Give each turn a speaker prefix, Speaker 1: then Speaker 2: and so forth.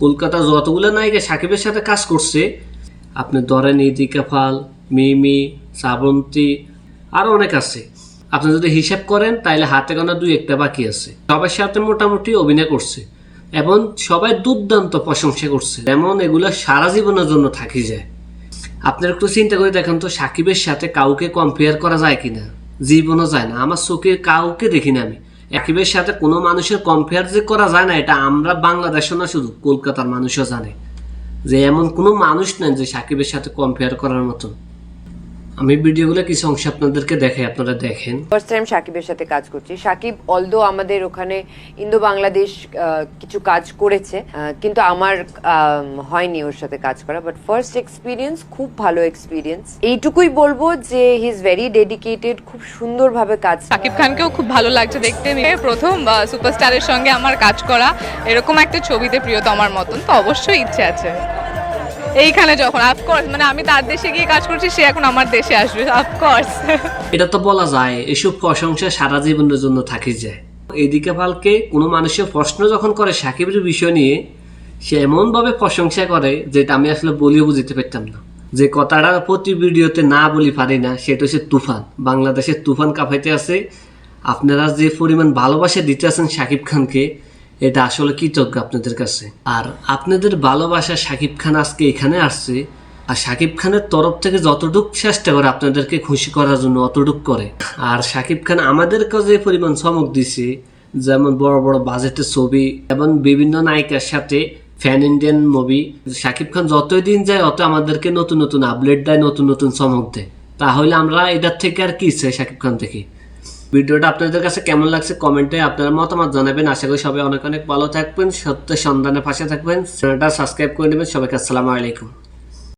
Speaker 1: কলকাতা যতগুলো নায়িকা সাকিবের সাথে কাজ করছে, আপনি ধরেন ইদিকা ফাল মিমি, শ্রাবন্তী আরও অনেক আছে। আপনি যদি হিসাব করেন তাহলে হাতে গোনা দুই একটা বাকি আছে। সবার সাথে মোটামুটি অভিনয় করছে এবং সবাই দুর্দান্ত প্রশংসা করছে। যেমন এগুলো সারা জীবনের জন্য থাকি যায়। আপনার একটু চিন্তা করে দেখেন তো, সাকিবের সাথে কাউকে কম্পেয়ার করা যায় কিনা? জীবনও যায় না। আমার চোখে কাউকে দেখি না আমি। সাকিবের সাথে কোনো মানুষের কম্পেয়ার যে করা যায় না, এটা আমরা বাংলাদেশও না, শুধু কলকাতার মানুষও জানে। যে এমন কোনো মানুষ নেন যে সাকিবের সাথে কম্পেয়ার করার মতন। আমি ভিডিওগুলো কিছু অংশ আপনাদেরকে দেখাই আপনারা দেখেন।
Speaker 2: ফার্স্ট টাইম সাকিবের সাথে কাজ করছি। সাকিব অলদো আমাদের ওখানে ইন্দো বাংলাদেশ কিছু কাজ করেছে কিন্তু আমার আম, হয়নি ওর সাথে কাজ করা। বাট ফার্স্ট এক্সপিরিয়েন্স খুব ভালো এক্সপিরিয়েন্স এইটুকুই বলব যে হি ইজ ভেরি ডেডিকেটেড খুব সুন্দরভাবে কাজ
Speaker 3: সাকিব খানকেও খুব ভালো লাগছে দেখতে। নিয়ে প্রথম সুপারস্টারের সঙ্গে আমার কাজ করা এরকম একটা ছবিতে প্রিয়তমার মতন তো অবশ্যই ইচ্ছে আছে। এইখানে যখন অফকোর্স মানে আমি তার দেশে গিয়ে কাজ করছি, সে এখন আমার দেশে আসবে অফকোর্স
Speaker 1: এটা তো বলা যায়, এসব প্রশংসা সারা জীবনের জন্য থাকি যায়। এদিকে ফালকে কোনো মানুষের প্রশ্ন যখন করে সাকিবের বিষয় নিয়ে, সে এমনভাবে প্রশংসা করে, যেটা আমি আসলে বলিও বুঝতে পারতাম না। যে কথাটা প্রতি ভিডিওতে না বলি পারি না, সেটা হচ্ছে তুফান। বাংলাদেশের তুফান কাঁপাইতে আছে। আপনারা যে পরিমাণ ভালোবাসা দিতে আছেন সাকিব খানকে এটা আসলে কৃতজ্ঞ আপনাদের কাছে। আর আপনাদের ভালোবাসা সাকিব খান আজকে এখানে আসছে, আর সাকিব খানের তরফ থেকে যতটুক চেষ্টা করে আপনাদেরকে খুশি করার জন্য অতটুক করে। আর সাকিব খান আমাদেরকে যে পরিমাণ চমক দিছে, যেমন বড় বড় বাজেটের ছবি এবং বিভিন্ন নায়িকার সাথে fan Indian movie Shakib Khan যতই দিন যায়, অত আমাদেরকে নতুন নতুন আপডেট দেয়, নতুন নতুন চমক দেয়। তাহলে আমরা এটার থেকে আর কি চাই সাকিব খান থেকে? ভিডিওটা আপনাদের কাছে কেমন লাগছে কমেন্টে আপনারা মতামত জানাবেন। আশা করি সবাই অনেক অনেক ভালো থাকবেন। সত্য সন্ধানের পাশে থাকবেন। চ্যানেলটা সাবস্ক্রাইব করে নেবেন। সবাইকে আসসালামু আলাইকুম।